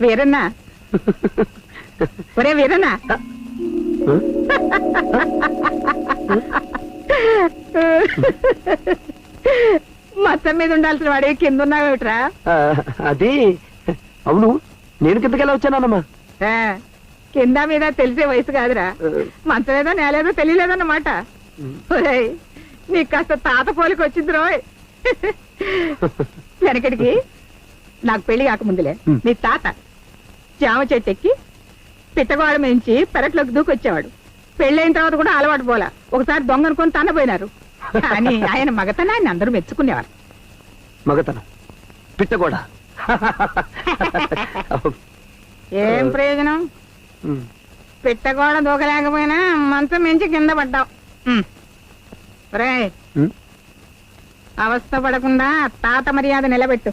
వీరన్నా. ఒరే వీరన్నా. మొత్తం మీద ఉండాల్సిన వాడే కింద ఉన్నావేమిట్రా ఆ, అది అవును నేను కిందకెలా వచ్చానమ్మా కింద మీద తెలిసే వయసు కాదురా. మంచం ఏదో నేలేదో తెలియలేదన్నమాట. నీకు కాస్త తాత పోలికి వచ్చింది రోయ్. వెనకడికి నాకు పెళ్ళి కాకముందులే. నీ తాత. జామ చెట్టు ఎక్కి పిట్టగోడ మించి పెరట్లోకి దూకొచ్చేవాడు. పెళ్ళైన తర్వాత కూడా అలవాటు పోలా. ఒకసారి దొంగ అనుకొని తన్నపోయినారు కానీ ఆయన మగతనాన్ని అందరూ మెచ్చుకునేవారు. మగతనం? పిట్టగోడ? ఏం ప్రయోజనం. పిట్టగోడ దూకలేకపోయినా మంచం మించి కింద పడ్డావు ఉమ్. అవస్థ పడకుండా తాత మర్యాద నిలబెట్టు.